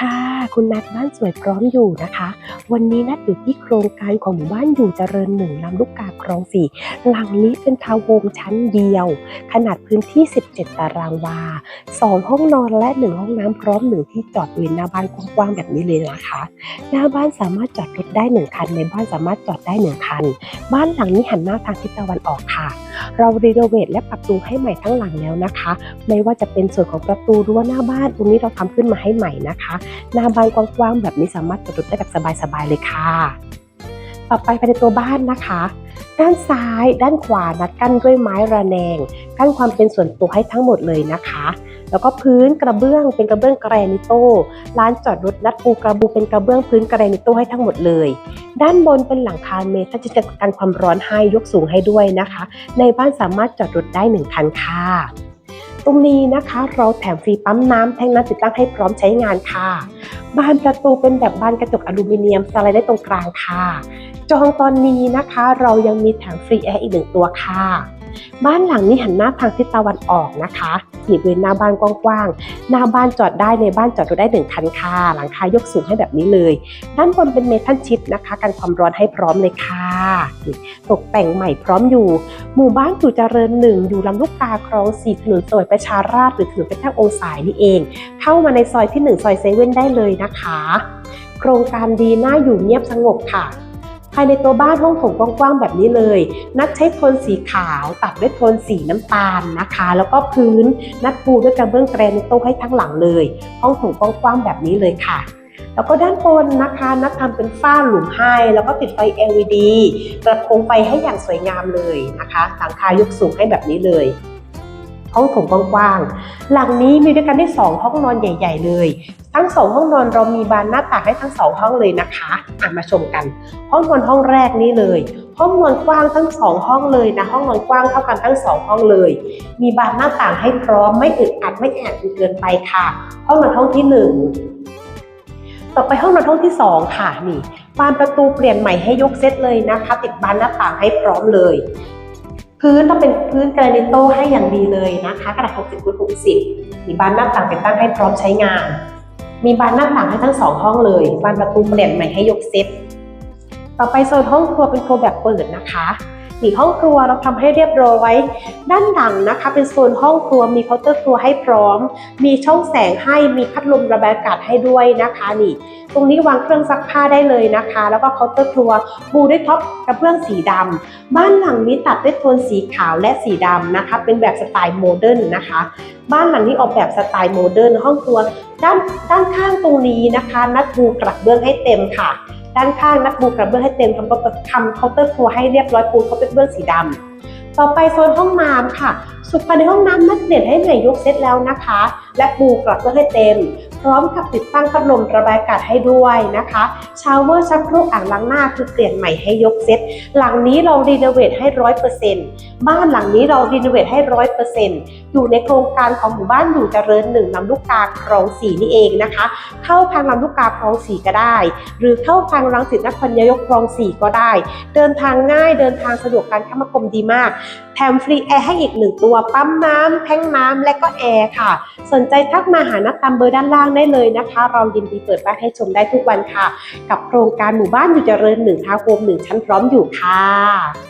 ค่ะ คุณนัดบ้านสวยพร้อมอยู่นะคะ วันนี้นัดอยู่ที่โครงการของหมู่บ้านอยู่เจริญหนึ่งลำลูกกาคลองสี่หลังนี้เป็นทาวน์โฮมชั้นเดียว ขนาดพื้นที่ 17 ตารางวา 2 ห้องนอนและ 1 ห้องน้ำพร้อมหนึ่งที่จอดริเวณหน้าบ้านกว้างๆแบบนี้เลยนะคะ หน้าบ้านสามารถจอดรถได้ 1 คัน ในบ้านสามารถจอดได้ 1 คัน บ้านหลังนี้หันหน้าทางทิศตะวันออกค่ะ เรารีโนเวทและปรับปรุงให้ใหม่ทั้งหลังแล้วนะคะ ไม่ว่าจะเป็นส่วนของประตูรั้วหน้าบ้านตรงนี้เราทำขึ้นมาให้ใหม่นะคะ หน้าบ้านกว้างๆแบบนี้สามารถจอดรถได้แบบสบายๆเลยค่ะ ต่อไปภายในตัวบ้านนะคะด้านซ้าย ด้านขวานัดกั้นด้วยไม้ระแนง กั้นความเป็นส่วนตัวให้ทั้งหมดเลยนะคะ แล้วก็พื้นกระเบื้องเป็นกระเบื้องแกรนิโต้ลานจอดรถนัดปูกระบูเป็นกระเบื้องพื้นแกรนิโต้ให้ทั้งหมดเลย ด้านบนเป็นหลังคาเมทัลจะกันความร้อนให้ยกสูงให้ด้วยนะคะ ในบ้านสามารถจอดรถได้หนึ่งคันค่ะตรงนี้นะคะเราแถมฟรีปั๊มน้ำแท่งน้ำติดตั้งให้พร้อมใช้งานค่ะ บานประตูเป็นแบบบานกระจกอลูมิเนียมสไลด์ได้ตรงกลางค่ะ จองตอนนี้นะคะเรายังมีแถมฟรีแอร์อีกหนึ่งตัวค่ะ บ้านหลังนี้หันหน้าทางทิศตะวันออกนะคะ หนีบริเวณหน้าบ้านกว้างๆ หน้าบ้านจอดได้ในบ้านจอดรถได้หนึ่งคันค่ะ หลังคายกสูงให้แบบนี้เลย ด้านบนเป็นเมทัลชิดนะคะกันความร้อนให้พร้อมเลยค่ะ ตกแต่งใหม่พร้อมอยู่ หมู่บ้านอยู่เจริญหนึ่งอยู่ลำลูกกาคลองสี่ถนนสวยประชาราษฎร์หรือถนนเพชรองค์สายนี่เอง เข้ามาในซอยที่หนึ่งซอยเซเว่นได้เลยนะคะ โครงการดีน่าอยู่เงียบสงบค่ะ ภายในตัวบ้านห้องโถงกว้างๆแบบนี้เลย นัดใช้โทนสีขาว ตัดด้วยโทนสีน้ำตาลนะคะ แล้วก็พื้นนัดปูด้วยกระเบื้องแกรนิโต้ให้ทั้งหลังเลย ห้องโถงกว้างๆแบบนี้เลยค่ะแล้วก็ด้านบนนะคะ นัดทำเป็นฝ้าหลุมให้ แล้วก็ติดไฟ LED กระโปรงไฟให้อย่างสวยงามเลยนะคะหลังคายกสูงให้แบบนี้เลย ห้องโถงกว้างๆหลังนี้มีด้วยกันได้สองห้องนอนใหญ่ ๆ เลย ทั้งสองห้องนอนเรามีบานหน้าต่างให้ทั้งสองห้องเลยนะคะอะมาชมกัน ห้องนอนห้องแรกนี้เลย ห้องนอนกว้างทั้งสองห้องเลยนะ ห้องนอนกว้างเท่ากันทั้งสองห้องเลย มีบานหน้าต่างให้พร้อมไม่อึดอัดไม่แออัดจนเกินไปค่ะ ห้องนอนห้องที่หนึ่งต่อไปห้องนอนห้องที่สองค่ะนี่บานประตูเปลี่ยนใหม่ให้ยกเซตเลยนะคะ ติดบานหน้าต่างให้พร้อมเลย พื้นต้องเป็นพื้นกรนิโต้ให้อย่างดีเลยนะคะ กระดาษ60คูณ60มีบานหน้าต่างติดตั้งให้พร้อมใช้งาน มีบานหน้าต่างให้ทั้งสองห้องเลย บานประตูเปลี่ยนใหม่ให้ยกเซต ต่อไปโซนห้องครัวเป็นครัวแบบเปิดนะคะนี่ห้องครัวเราทำให้เรียบร้อย ด้านหลังนะคะ เป็นโซนห้องครัวมีเคาน์เตอร์ครัวให้พร้อม มีช่องแสงให้มีพัดลมระบายอากาศให้ด้วยนะคะนี่ ตรงนี้วางเครื่องซักผ้าได้เลยนะคะ แล้วก็เคาน์เตอร์ครัวปูด้วยท็อปกระเบื้องสีดำบ้านหลังนี้ตัดด้วยโทนสีขาวและสีดำนะคะ เป็นแบบสไตล์โมเดิร์นนะคะ บ้านหลังนี้ออกแบบสไตล์โมเดิร์นห้องครัว ด้านด้านข้างตรงนี้นะคะนัดปูกระเบื้องให้เต็มค่ะ ด้านข้างนัดปูกระเบื้องให้เต็มทำทำเคาน์เตอร์ครัวให้เรียบร้อยปูเขาเป็นเบื้องสีดำต่อไปโซนห้องน้ำค่ะ สุดภายในห้องน้ำนัดเปลี่ยนให้ใหม่ยกเซตแล้วนะคะ และปูกระเบื้องให้เต็ม พร้อมกับติดตั้งพัดลมระบายอากาศให้ด้วยนะคะชาวเวอร์ชักโครกอ่างล้างหน้าคือเปลี่ยนใหม่ให้ยกเซตหลังนี้เรารีโนเวทให้ร้อยเปอร์เซ็นต์บ้านหลังนี้เรารีโนเวทให้ร้อยเปอร์เซ็นต์อยู่ในโครงการของหมู่บ้านอยู่เจริญหนึ่งลำลูกกาคลองสีนี่เองนะคะ เข้าทางลำลูกกาคลองสีก็ได้ หรือเข้าทางรังสิตนครนายกคลองสีก็ได้ เดินทางง่ายเดินทางสะดวกการคมนาคมดีมาก มฟรีแอร์ให้อีกหนึ่งตัว ปั๊มน้ำแท้งน้ำและก็แอร์ค่ะ สนใจทักมาหานักตามเบอร์ด้านล่างได้เลยนะคะ เรายินดีเปิดบ้านให้ชมได้ทุกวันค่ะ กับโครงการหมู่บ้านอยู่เจริญหนึ่งทาวน์โฮมหนึ่งชั้นพร้อมอยู่ค่ะ